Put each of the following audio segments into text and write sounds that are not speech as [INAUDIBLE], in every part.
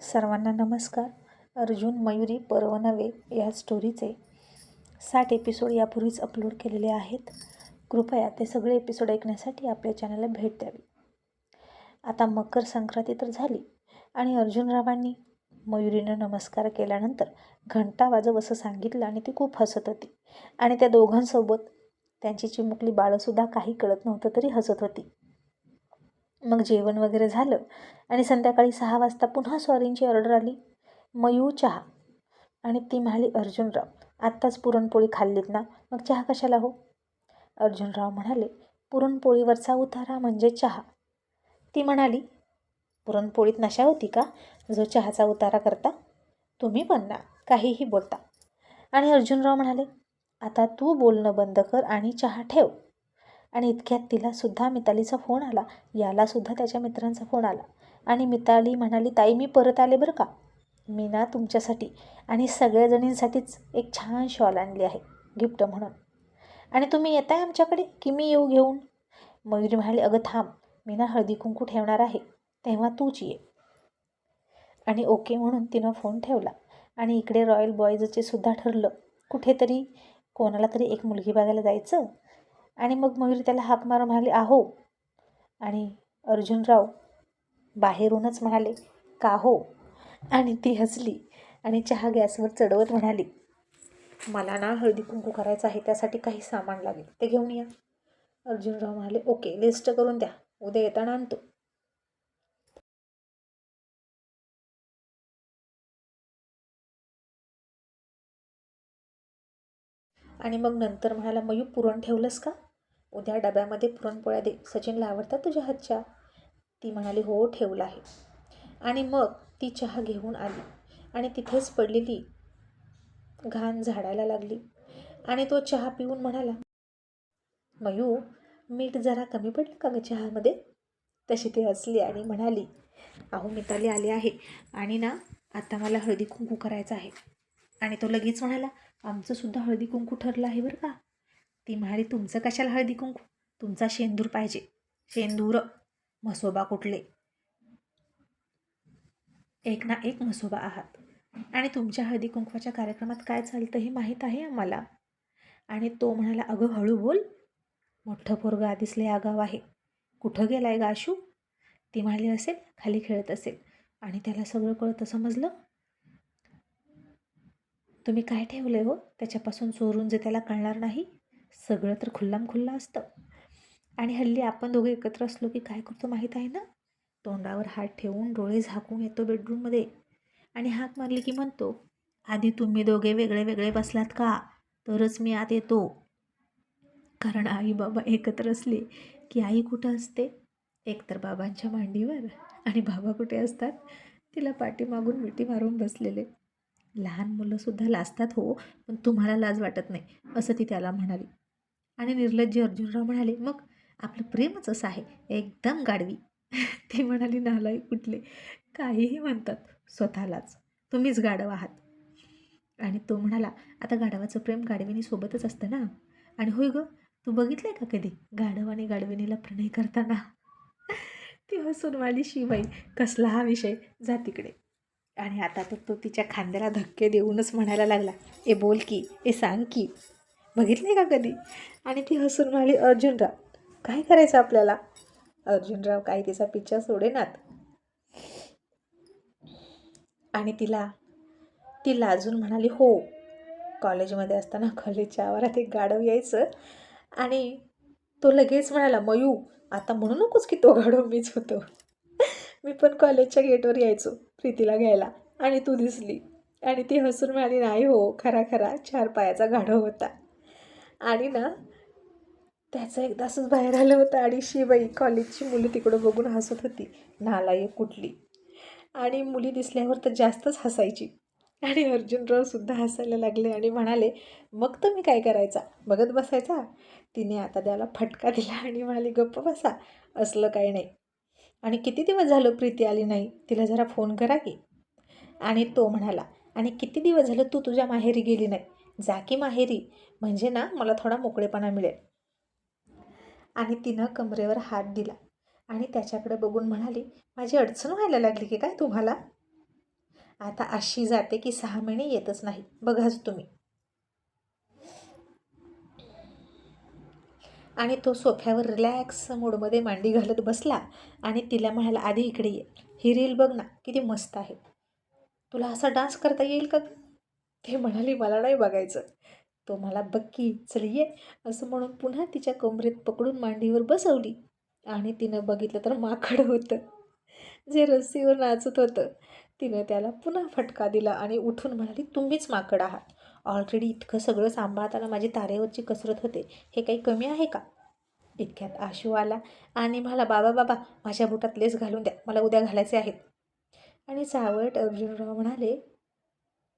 सर्वांना नमस्कार. अर्जुन मयुरी परवनवे या स्टोरीचे साठ एपिसोड यापूर्वीच अपलोड केलेले आहेत. कृपया ते सगळे एपिसोड ऐकण्यासाठी आपल्या चॅनलला भेट द्यावी. आता मकर संक्रांती तर झाली आणि अर्जुनरावांनी मयुरीनं नमस्कार केल्यानंतर घंटा वाजव असं सांगितलं आणि ती खूप हसत होती. आणि त्या दोघांसोबत त्यांची चिमुकली बाळंसुद्धा काही कळत नव्हतं तरी हसत होती. मग जेवण वगैरे झालं आणि संध्याकाळी सहा वाजता पुन्हा सॉरींची ऑर्डर आली. मयू चहा. आणि ती म्हणाली अर्जुनराव आत्ताच पुरणपोळी खाल्लीत ना मग चहा कशाला हो? अर्जुनराव म्हणाले पुरणपोळीवरचा उतारा म्हणजे चहा. ती म्हणाली पुरणपोळीत नशा होती का? जो चहाचा उतारा करता तुम्ही पण ना काहीही बोलता. आणि अर्जुनराव म्हणाले आता तू बोलणं बंद कर आणि चहा ठेव. आणि इतक्यात तिलासुद्धा मितालीचा फोन आला. यालासुद्धा त्याच्या मित्रांचा फोन आला. आणि मिताली म्हणाली ताई मी परत आले बरं का? मी ना तुमच्यासाठी आणि सगळ्याजणींसाठीच एक छान शॉल आणली आहे गिफ्ट म्हणून. आणि तुम्ही येताय आमच्याकडे की मी येऊ घेऊन? मयुरी म्हणाली अगं थांब. मी ना हळदी कुंकू ठेवणार आहे. तेव्हा तूच ये. आणि ओके म्हणून तिनं फोन ठेवला. आणि इकडे रॉयल बॉयजचे सुद्धा ठरलं. कुठेतरी कोणाला तरी एक मुलगी बघायला जायचं? आणि मग मयुरी त्याला हाक मारून म्हणाले आहो. आणि अर्जुनराव बाहेरूनच म्हणाले का हो? आणि ती हसली आणि चहा गॅसवर चढवत म्हणाली मला ना हळदी कुंकू करायचं आहे त्यासाठी काही सामान लागेल ते घेऊन या. अर्जुनराव म्हणाले ओके लिस्ट करून द्या उद्या येताना आणतो. आणि मग नंतर म्हणाला मयू पुरण ठेवलंस का? उद्या डब्यामध्ये पुरणपोळ्या दे सचिनला आवडतात तुझ्या हातच्या. ती म्हणाली हो ठेवलं आहे. आणि मग ती चहा घेऊन आली आणि तिथेच पडलेली घाण झाडायला लागली. आणि तो चहा पिऊन म्हणाला मयू मीठ जरा कमी पडलं का ग चहामध्ये? तशी ती हसली आणि म्हणाली अहो मिताली आली आहे आणि ना आता मला हळदी कुंकू करायचं आहे. आणि तो लगेच म्हणाला आमचं सुद्धा हळदी कुंकू ठरलं आहे बरं का? ती म्हणाली तुमचं कशाला हळदी कुंकू? तुमचा शेंदूर पाहिजे. शेंदूर? म्हसोबा कुठले? एक ना एक म्हसोबा आहात. आणि तुमच्या हळदी कुंकवाच्या कार्यक्रमात काय चालतं हे माहीत आहे आम्हाला? आणि तो म्हणाला अगं हळू बोल. मोठं पोरगं आधीच लय आगाव आहे. कुठं गेलाय ग आशू? ती म्हणाली असेल खाली खेळत असेल. आणि त्याला सगळं कळतं समजलं? तुम्ही काय ठेवलं हो? त्याच्यापासून चोरून जे त्याला कळणार नाही? सगळं तर खुल्लाम खुल्ला असतं. आणि हल्ली आपण दोघे एकत्र असलो की काय करतो माहीत आहे ना? तोंडावर हात ठेवून डोळे झाकून येतो बेडरूममध्ये आणि हाक मारली की म्हणतो आधी तुम्ही दोघे वेगळे वेगळे बसलात का? तरच मी आत येतो. कारण आई बाबा एकत्र असले की आई कुठं असते? एकतर बाबांच्या मांडीवर. आणि बाबा कुठे असतात? तिला पाठीमागून मिठी मारून बसलेले. लहान मुलंसुद्धा लाजतात हो पण तुम्हाला लाज वाटत नाही असं ती त्याला म्हणाली. आणि निर्लज्ज अर्जुनराव म्हणाले मग आपलं प्रेमच असं आहे एकदम गाडवी [LAUGHS] ती म्हणाली नालाई कुठले? काहीही म्हणतात स्वतःलाच. तुम्हीच गाढव आहात. आणि तो म्हणाला आता गाढवाचं प्रेम गाढविनी सोबतच असतं ना? आणि होय गं तू बघितलंय का कधी गाढव आणि गाढविनीला प्रणय करताना? [LAUGHS] ती हसून वाली शिवाई कसला हा विषय. जा तिकडे. आणि आता तर तो तिच्या खांद्याला धक्के देऊनच म्हणायला लागला ए बोल की ए सांग की. बघितले का कधी? आणि ती हसून म्हणाली अर्जुनराव काय करायचं आपल्याला? अर्जुनराव काही तिचा पिच्छा सोडेनात. आणि तिला ती लाजून म्हणाली हो कॉलेजमध्ये असताना कॉलेजच्या आवारात एक गाढव यायचं आणि तो लगेच म्हणाला मयू आता म्हणू नकोस की तो गाढव मीच होतो. मी पण कॉलेजच्या गेटवर यायचो प्रीतीला घ्यायला आणि तू दिसली. आणि ती हसून म्हणाली नाही हो खरा खरा चार पायाचा गाढव होता. आणि ना त्याचं एकदा असंच बाहेर आलं होतं आणि शिबाई कॉलेजची मुलं तिकडं बघून हसत होती. नालायक कुठली? आणि मुली दिसल्यावर तर जास्तच हसायची. आणि अर्जुनरावसुद्धा हसायला लागले आणि म्हणाले मग तर मी काय करायचा? बघत बसायचा? तिने आता त्याला फटका दिला आणि म्हणाली गप्प बसा. असलं काही नाही. आणि किती दिवस झालं प्रीती आली नाही? तिला जरा फोन करा की. आणि तो म्हणाला आणि किती दिवस झालं तू तुझ्या माहेरी गेली नाही? जा की माहेरी. म्हणजे ना मला थोडा मोकळेपणा मिळेल. आणि तिनं कमरेवर हात दिला. आणि त्याच्याकडे बघून म्हणाली माझी अडचण व्हायला लागली की काय तुम्हाला? आता अशी जाते की सहा महिने येतच नाही. बघाच तुम्ही. आणि तो सोफ्यावर रिलॅक्स मूडमध्ये मांडी घालत बसला आणि तिला म्हणाला आधी इकडे ये. ही रील बघ ना किती मस्त आहे. तुला असा डान्स करता येईल का? ते म्हणाली मला नाही बघायचं. तो मला बक्की चल ये. असं म्हणून पुन्हा तिच्या कमरेत पकडून मांडीवर बसवली आणि तिनं बघितलं तर माकड होतं. जे रस्सीवर नाचत होतं तिनं त्याला पुन्हा फटका दिला आणि उठून म्हणाली तुम्हीच माकड आहात. ऑलरेडी इतकं सगळं सांभाळताना माझी तारेवरची कसरत होते. हे काही कमी आहे का? इतक्यात आशू आला आणि मला बाबा बाबा माझ्या बुटात लेस घालून द्या. मला उद्या घालायचे आहेत. आणि चावट अर्जुनराव म्हणाले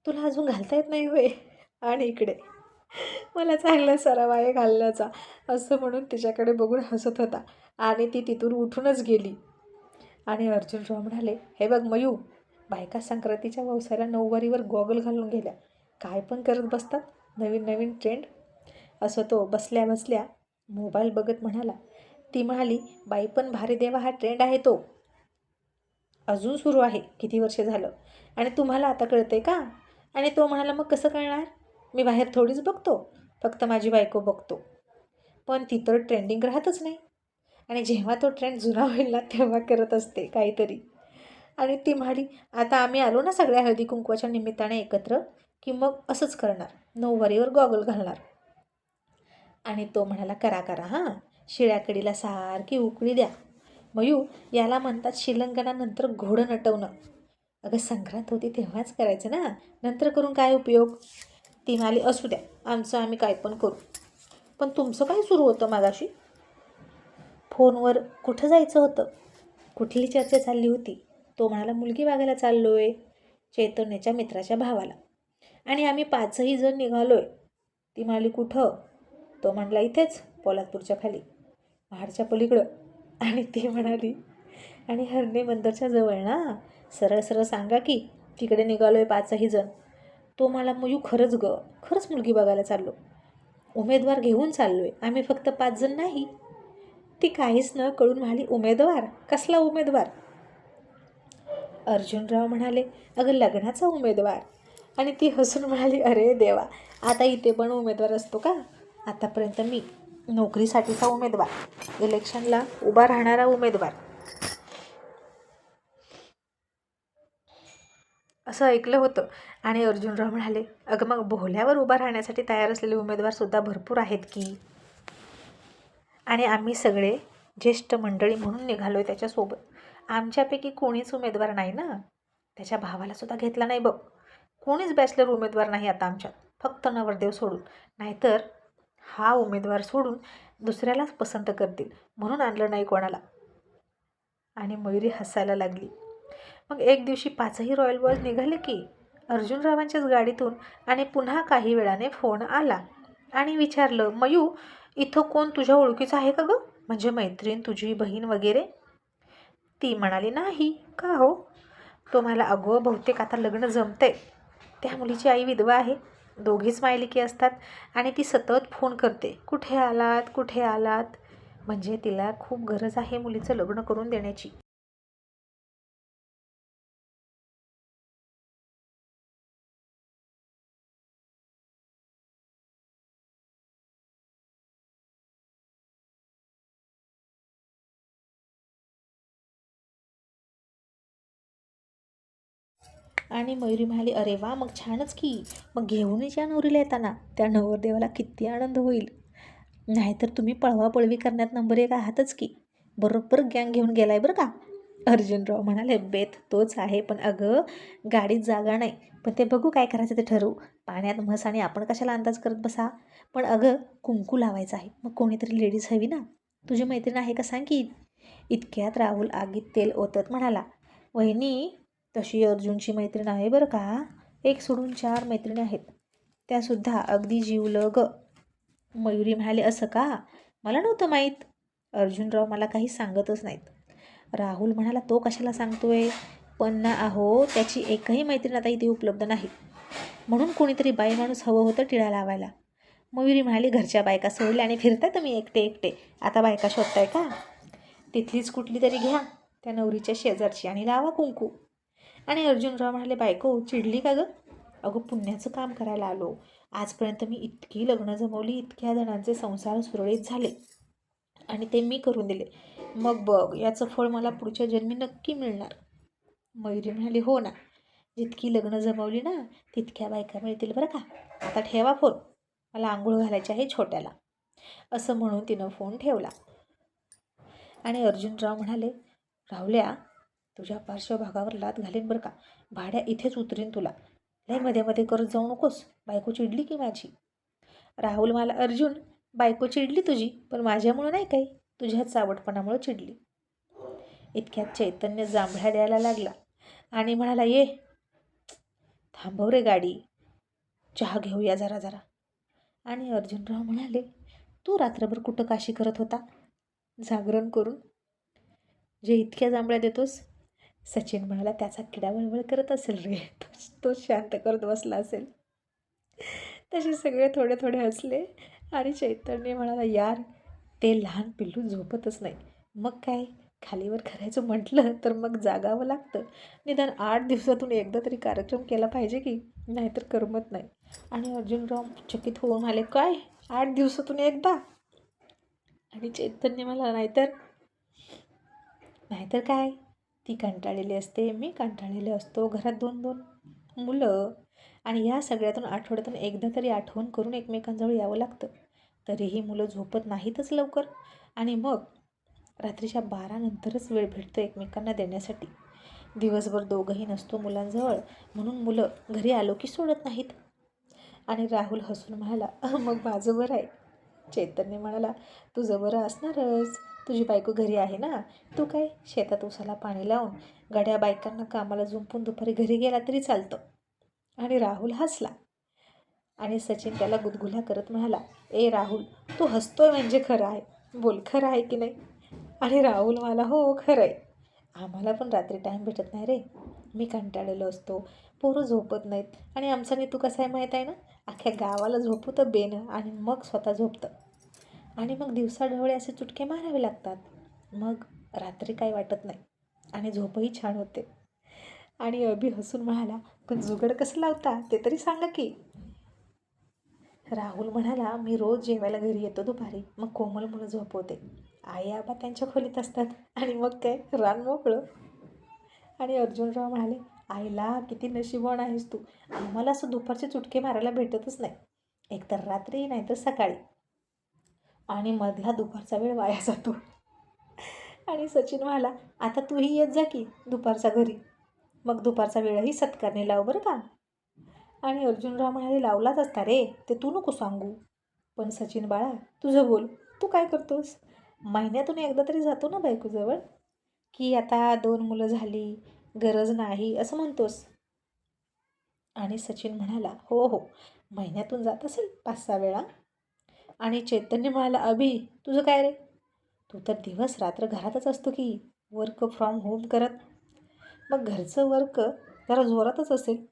तुला अजून घालता येत नाही होय? आणि इकडे. मला चांगला सराव आहे घालण्याचा असं म्हणून तिच्याकडे बघून हसत होता. आणि ती तिथून उठूनच गेली. आणि अर्जुनराव म्हणाले हे बघ मयू बायका संक्रांतीच्या व्यवसायाला नऊवारीवर गॉगल घालून गेल्या. काय पण करत बसतात? नवीन नवीन ट्रेंड? असं तो बसल्या बसल्या मोबाईल बघत म्हणाला. ती म्हणाली बाई पण भारी देवा हा ट्रेंड आहे तो. अजून सुरू आहे. किती वर्ष झालं? आणि तुम्हाला आता कळतंय का? आणि तो म्हणाला मग कसं कळणार? मी बाहेर थोडीच बघतो फक्त माझी बायको बघतो. पण ती तर ट्रेंडिंग राहतच नाही. आणि जेव्हा तो ट्रेंड जुना होईल ना तेव्हा करत असते काहीतरी. आणि ती म्हणाली आता आम्ही आलो ना सगळ्या हळदी कुंकवाच्या निमित्ताने एकत्र की मग असंच करणार. नऊवारीवर गॉगल घालणार. आणि तो म्हणाला करा करा हां. शिळ्याकडीला सारखी उकळी द्या. मयू याला म्हणतात शिलंगणानंतर घोडं नटवणं. अगं संक्रांत होती तेव्हाच करायचं ना? नंतर करून काय उपयोग? ती म्हणाली असू द्या आमचं आम्ही काय पण करू. पण तुमचं काय सुरू होतं मागाशी? फोनवर कुठं जायचं होतं? कुठली चर्चा चालली होती? तो म्हणाला मुलगी बघायला चाललो आहे चैतन्याच्या मित्राच्या भावाला. आणि आम्ही पाचही जण निघालो आहे ती म्हणाली कुठं? तो म्हणला इथेच पोलादपूरच्या खाली. महाडच्या पलीकडं. आणि ती म्हणाली आणि हरणे मंदिरच्या जवळ ना? सरळ सरळ सांगा की तिकडे निघालो आहे पाचही जण. तो मला मयू खरंच ग खरंच मुलगी बघायला चाललो. उमेदवार घेऊन चाललो आहे आम्ही फक्त पाच जण नाही. ती काहीच न कळून म्हणाली उमेदवार? कसला उमेदवार? अर्जुनराव म्हणाले अगं लग्नाचा उमेदवार. आणि ती हसून म्हणाली अरे देवा आता इथे पण उमेदवार असतो का? आतापर्यंत मी नोकरीसाठीचा उमेदवार इलेक्शनला उभा राहणारा उमेदवार. असं ऐकलं होतं. आणि अर्जुनराव म्हणाले अगं मग बोहल्यावर उभा राहण्यासाठी तयार असलेले उमेदवारसुद्धा भरपूर आहेत की? आणि आम्ही सगळे ज्येष्ठ मंडळी म्हणून निघालो आहे त्याच्यासोबत. आमच्यापैकी कोणीच उमेदवार नाही ना? त्याच्या भावालासुद्धा घेतला नाही बघ. कोणीच बॅचलर उमेदवार नाही आता आमच्यात. फक्त नवरदेव सोडून. नाहीतर हा उमेदवार सोडून दुसऱ्यालाच पसंत करतील म्हणून आणलं नाही कोणाला. आणि मयुरी हसायला लागली. मग एक दिवशी पाचही रॉयल बॉयज निघाले की अर्जुनरावांच्याच गाडीतून आणि पुन्हा काही वेळाने फोन आला आणि विचारलं मयू इथं कोण तुझ्या ओळखीचं आहे का गं? म्हणजे मैत्रीण तुझी बहीण वगैरे? ती म्हणाली नाही का हो? तो मला अगो बहुतेक आता लग्न जमतंय. त्या मुलीची आई विधवा आहे. दोघीच मायलिकी असतात आणि ती सतत फोन करते. कुठे आलात? कुठे आलात? म्हणजे तिला खूप गरज आहे मुलीचं लग्न करून देण्याची. आणि मयुरी म्हणाली अरे वा मग छानच की. मग घेऊनच या नवरीला येताना. त्या नवरदेवाला किती आनंद होईल. नाहीतर तुम्ही पळवापळवी करण्यात नंबर एक आहातच की. बरोबर गँग घेऊन गेलाय बरं का. अर्जुनराव म्हणाले बेत तोच आहे पण अगं गाडीत जागा नाही. पण ते बघू काय करायचं ते ठरवू. पाण्यात म्हस आणि आपण कशाला अंदाज करत बसा? पण अगं कुंकू लावायचं आहे. मग कोणीतरी लेडीज हवी ना? तुझी मैत्रीण आहे का सांग की. इतक्यात राहुल आगीत तेल ओतत म्हणाला वहिनी तशी अर्जुनची मैत्रीण आहे बरं का? एक सोडून चार मैत्रिणी आहेत. त्यासुद्धा अगदी जीवलं ग. मयुरी म्हणाले असं का? मला नव्हतं माहीत. अर्जुनराव मला काही सांगतच नाहीत. राहुल म्हणाला तो कशाला सांगतोय? पण ना अहो त्याची एकही मैत्रीण आता इथे उपलब्ध नाही. म्हणून कोणीतरी बाई माणूस हवं होतं टिळा लावायला. मयुरी म्हणाली घरच्या बायका सोडल्या आणि फिरताय तुम्ही एकटे एकटे. आता बायका शोधताय का? तिथलीच कुठली तरी घ्या. त्या नवरीच्या शेजारची आणि लावा कुंकू. आणि अर्जुनराव म्हणाले बायको चिडली का गं? अगं पुण्याचं काम करायला आलो. आजपर्यंत मी इतकी लग्न जमवली इतक्या जणांचे संसार सुरळीत झाले आणि ते मी करून दिले. मग बघ याचं फळ मला पुढच्या जन्मी नक्की मिळणार. मयुरी म्हणाली हो ना. जितकी लग्न जमवली ना तितक्या बायका मिळतील बरं का. आता ठेवा फोन. मला आंघोळ घालायची आहे छोट्याला. असं म्हणून तिनं फोन ठेवला. आणि अर्जुनराव म्हणाले राहुल्या तुझ्या पार्श्वभागावर लात घालेन बरं का? भाड्या इथेच उतरेन तुला. लयमध्ये मध्ये करत जाऊ नकोस. बायको चिडली की माझी? राहुल मला अर्जुन बायको चिडली तुझी पण माझ्यामुळं नाही काही. तुझ्याच चावटपणामुळं चिडली. इतक्यात चैतन्य जांभळ्या द्यायला लागला आणि म्हणाला ये थांबव रे गाडी. चहा घेऊया जरा जरा. आणि अर्जुनराव म्हणाले तू रात्रभर कुठं काशी करत होता? जागरण करून. जे इतक्या जांभळ्या देतोस सचिन म्हणाला त्याचा किडा वळवळ करत असेल रे. तो शांत करत बसला असेल. तसे सगळे थोडे थोडे हसले आणि चैतन्य म्हणाला यार ते लहान पिल्लू झोपतच नाही. मग काय? खालीवर करायचं म्हटलं तर मग जागावं लागतं. निदान आठ दिवसातून एकदा तरी कार्यक्रम केला पाहिजे की? नाहीतर करमत नाही. आणि अर्जुनराव चकित होऊन आले काय? आठ दिवसातून एकदा? आणि चैतन्य मला नाहीतर? नाहीतर काय? ती कंटाळलेली असते मी कंटाळलेले असतो. घरात दोन दोन मुलं आणि या सगळ्यातून आठवड्यातून एकदा तरी आठवण करून एकमेकांजवळ यावं लागतं. तरीही मुलं झोपत नाहीतच लवकर. आणि मग रात्रीच्या बारानंतरच वेळ भेटतो एकमेकांना देण्यासाठी. दिवसभर दोघंही नसतो मुलांजवळ म्हणून मुलं घरी आलो की सोडत नाहीत. आणि राहुल हसून म्हणाला मग माझं बरं आहे. चैतन्य म्हणाला तुझं बरं असणारच. तुझी बायको घरी आहे ना तू काय शेतात उसाला पाणी लावून गाड्या बायकांना कामाला झुंपून दुपारी घरी गेला तरी चालतं. आणि राहुल हसला. आणि सचिन त्याला गुदगुल्या करत म्हणाला ए राहुल तू हसतोय म्हणजे खरं आहे. बोल खरं आहे की नाही? आणि राहुल मला हो खरं आहे. आम्हाला पण रात्री टाईम भेटत नाही रे. मी कंटाळलेलो असतो. पोरं झोपत नाहीत. आणि आमचा नेतू कसा आहे माहीत आहे ना? अख्ख्या गावाला झोपू बेनं आणि मग स्वतः झोपतं. आणि मग दिवसाढवळे असे चुटके मारावे लागतात. मग रात्री काही वाटत नाही. आणि झोपही छान होते. आणि अभि हसून म्हणाला पण जुगड कसं लावता? ते तरी सांगा की. राहुल म्हणाला मी रोज जेवायला घरी येतो दुपारी. मग कोमल मुलं झोपवते. आई आबा त्यांच्या खोलीत असतात. आणि मग काय? रान मोकळं. आणि अर्जुनराव म्हणाले आईला किती नशीबवान आहेस तू. आम्हाला असं दुपारचे चुटके मारायला भेटतच नाही. एकतर रात्री नाही तर सकाळी. आणि मधला दुपारचा वेळ वाया जातो. आणि सचिन म्हणाला आता तूही येत जा की दुपारचा घरी. मग दुपारचा वेळही सत्कारने लाव बरं का. आणि अर्जुनराव म्हणाले लावलाच असता रे ते तू नको सांगू. पण सचिन बाळा तुझं बोल तू काय करतोस? महिन्यातून एकदा तरी जातो ना बायकोजवळ? की आता दोन मुलं झाली गरज नाही असं म्हणतोस? आणि सचिन म्हणाला हो हो महिन्यातून जात असेल पाच सहा वेळा. आणि चैतन्य म्हणाला अभि तुझं काय रे? तू तर दिवस रात्र घरातच असतो की वर्क फ्रॉम होम करत? मग घरचं वर्क जरा जोरातच असेल.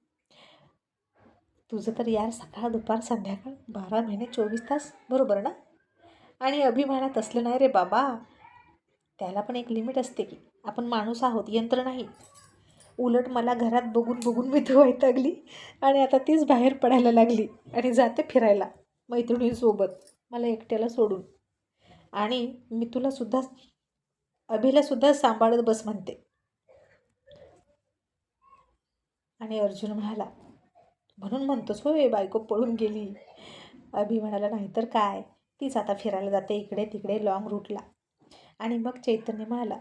तुझं तर यार सकाळ दुपार संध्याकाळ बारा महिने चोवीस तास बरोबर ना? आणि अभिमानात असलं नाही रे बाबा. त्याला पण एक लिमिट असते की आपण माणूस आहोत यंत्र नाही. उलट मला घरात बघून बघून मी तो वैतागली आणि आता तीच बाहेर पडायला लागली आणि जाते फिरायला मैत्रिणींसोबत. मला एकट्याला सोडून. आणि मी तुलासुद्धा अभिलासुद्धा सांभाळत बस म्हणते. आणि अर्जुन म्हणाला म्हणून म्हणतोच होय बायको पळून गेली. अभि म्हणाला नाही तर काय? तीच आता फिरायला जाते इकडे तिकडे लॉंग रूटला आणि मग चैतन्य म्हणाला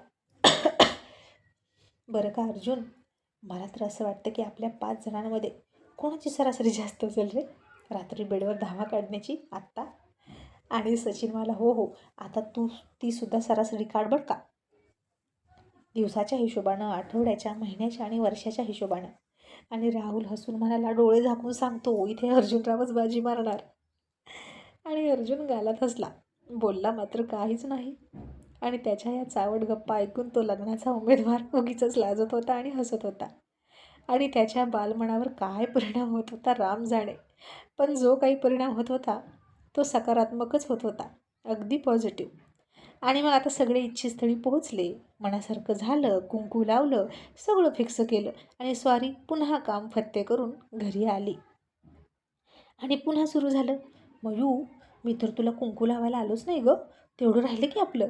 बरं का अर्जुन मला तर असं वाटतं की आपल्या पाच जणांमध्ये कोणाची सरासरी जास्त असेल रे? रात्री बेडवर धावा काढण्याची आत्ता आणि सचिन मला हो हो आता तू तीसुद्धा सरासरी काढ बरं का? दिवसाच्या हिशोबानं आठवड्याच्या महिन्याच्या आणि वर्षाच्या हिशोबानं. आणि राहुल हसून म्हणाला डोळे झाकून सांगतो इथे अर्जुनरावच बाजी मारणार. आणि अर्जुन गालात हसला बोलला मात्र काहीच नाही. आणि त्याच्या या चावट गप्पा ऐकून तो लग्नाचा उमेदवार उगीच लाजत होता आणि हसत होता. आणि त्याच्या बालमनावर काय परिणाम होत होता राम जाणे. पण जो काही परिणाम होत होता तो सकारात्मकच होत होता. अगदी पॉझिटिव्ह आणि मग आता सगळे इच्छितस्थळी पोहोचले. मनासारखं झालं कुंकू लावलं सगळं फिक्स केलं आणि स्वारी पुन्हा काम फत्ते करून घरी आली. आणि पुन्हा सुरू झालं. मयू मी तर तुला कुंकू लावायला आलोच नाही गं. तेवढं राहिलं की आपलं.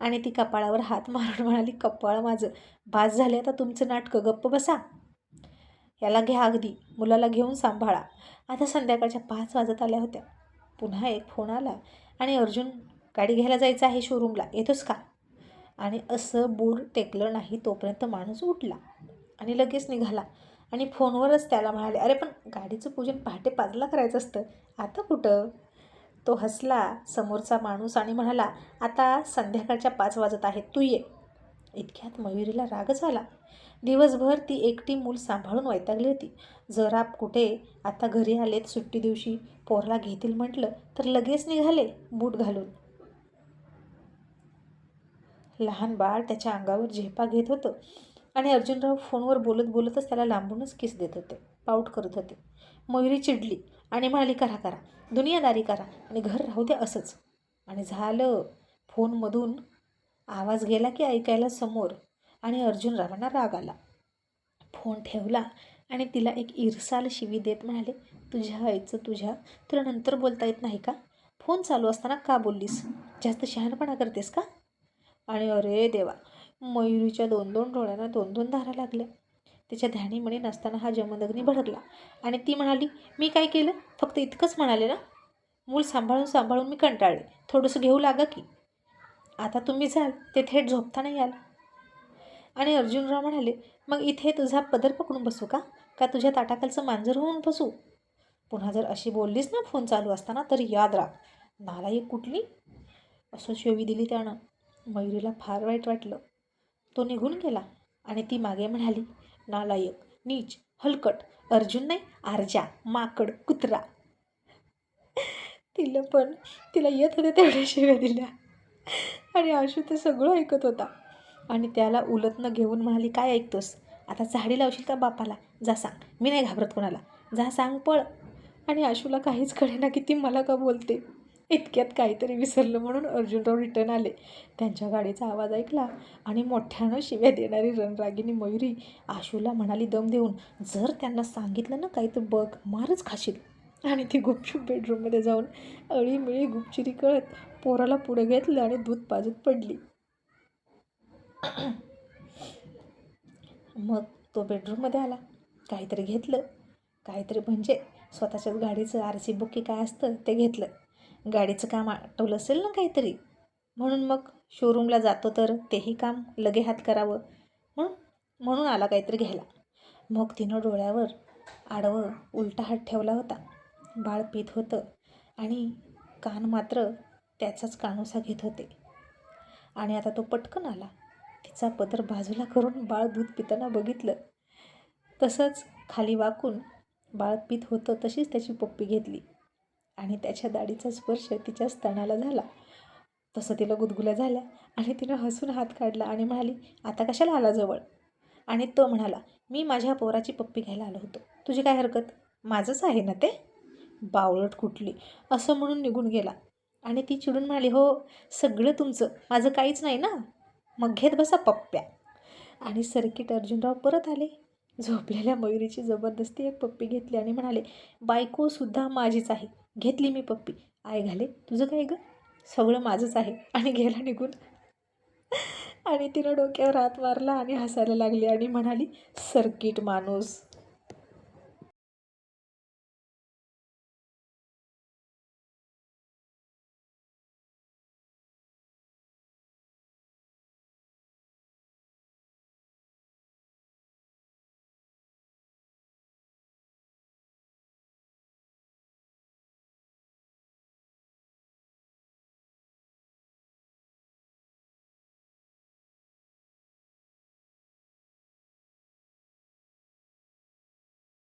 आणि ती कपाळावर हात मारून म्हणाली कपाळ माझं. बाज झाले आता तुमचं नाटकं. गप्प बसा. याला घ्या अगदी. मुलाला घेऊन सांभाळा. आता संध्याकाळच्या पाच वाजत आल्या होत्या. पुन्हा एक फोन आला आणि अर्जुन गाडी घ्यायला जायचं आहे शोरूमला येतोस का? आणि असं बूड टेकलं नाही तोपर्यंत माणूस उठला आणि लगेच निघाला आणि फोनवरच त्याला म्हणाले अरे पण गाडीचं पूजन पहाटे पाचला करायचं असतं. आता कुठं? तो हसला समोरचा माणूस आणि म्हणाला आता संध्याकाळच्या पाच वाजत आहेत. तू ये. इतक्यात मयुरीला रागच आला. दिवसभर ती एकटी मूल सांभाळून वैतागली होती. जरा कुठे आता घरी आलेत सुट्टी दिवशी पोरला घेतील म्हटलं तर लगेच निघाले बूट घालून. लहान बाळ त्याच्या अंगावर झेपा घेत होतं आणि अर्जुनराव फोनवर बोलत बोलतच त्याला लांबूनच किस देत होते पाऊट करत होते. मयुरी चिडली आणि म्हणाली करा करा दुनियादारी करा आणि घर राहू द्या असंच. आणि झालं फोनमधून आवाज गेला की ऐकायला समोर आणि अर्जुनरावांना राग आला फोन ठेवला आणि तिला एक इरसाल शिवी देत म्हणाले तुझ्या आईचं तुझ्या. तुला नंतर बोलता येत नाही का? फोन चालू असताना का बोललीस? जास्त शहाणपणा करतेस का? आणि अरे देवा मयुरीच्या दोन दोन डोळ्यांना दोन दोन धारा लागल्या. तिच्या ध्यानीमणी नसताना हा जमदग्नी भडकला आणि ती म्हणाली मी काय केलं? फक्त इतकंच म्हणाले ना? मूल सांभाळून सांभाळून मी कंटाळले. थोडंसं घेऊ लागा की. आता तुम्ही जाल ते थेट झोपताना याल. आणि अर्जुनराव म्हणाले मग इथे तुझा पदर पकडून बसू का? का तुझ्या ताटाखालचं मांजर होऊन बसू? पुन्हा जर अशी बोललीस ना फोन चालू असताना तर याद राख. नालायक कुठली? असं शेवी दिली त्यानं. मयुरीला फार वाईट वाटलं. तो निघून गेला आणि ती मागे म्हणाली नालायक नीच हलकट अर्जुन नाही आरजा माकड कुत्रा. तिला पण तिला येत होत्या तेवढ्या शिव्या दिल्या. आणि आशू ते सगळं ऐकत होता. आणि त्याला उलटनं घेऊन म्हणाली काय ऐकतोस? आता झाडी लावशील का बापाला? जा सांग. मी नाही घाबरत कोणाला. जा सांग पळ. आणि आशूला काहीच कळेना की ती मला का बोलते. इतक्यात काहीतरी विसरलं म्हणून अर्जुनराव रिटर्न आले. त्यांच्या गाडीचा आवाज ऐकला आणि मोठ्यानं शिव्या देणारी रणरागिनी मयुरी आशूला म्हणाली दम देऊन जर त्यांना सांगितलं ना काही तर बघ मारच खाशील. आणि ती गुपचूप बेडरूममध्ये जाऊन अळीमिळी गुपचिरी कळत पोराला पुढे घेतलं आणि दूध पाजत पडली. मग तो बेडरूममध्ये आला. काहीतरी घेतलं. काहीतरी म्हणजे स्वतःच्याच गाडीचं आर सी बुक की काय असतं ते घेतलं. गाडीचं काम आटवलं असेल ना काहीतरी. म्हणून मग शोरूमला जातो तर तेही काम लगे हात करावं. म्हणून म्हणून आला काहीतरी घ्यायला. मग तिनं डोळ्यावर आडवं उलटा हात ठेवला होता. बाळ पित होतं आणि कान मात्र त्याचाच कानोसा घेत होते. आणि आता तो पटकन आला. तिचा पदर बाजूला करून बाळ दूध पिताना बघितलं. तसंच खाली वाकून बाळ पित होतं तशीच त्याची पप्पी घेतली. आणि त्याच्या दाढीचा स्पर्श तिच्या स्तनाला झाला. तसं तिला गुदगुल्या झाल्या आणि तिनं हसून हात काढला आणि म्हणाली आता कशाला आला जवळ? आणि तो म्हणाला मी माझ्या पोराची पप्पी घ्यायला आलो होतो. तुझी काय हरकत? माझंच आहे ना ते? बावळट कुठली? असं म्हणून निघून गेला. आणि ती चिडून म्हणाली हो सगळं तुमचं. माझं काहीच नाही ना? मग घेत बसा पप्प्या. आणि सर्किट अर्जुनराव परत आले. झोपलेल्या मयुरीची जबरदस्ती एक पप्पी घेतली आणि म्हणाले बायकोसुद्धा माझीच आहे. घेतली मी पप्पी. आय घाले तुझं काय गं? सगळं माझंच आहे. आणि गेला निघून. आणि तिनं डोक्यावर हात मारला आणि हसायला लागली आणि म्हणाली सर्किट माणूस.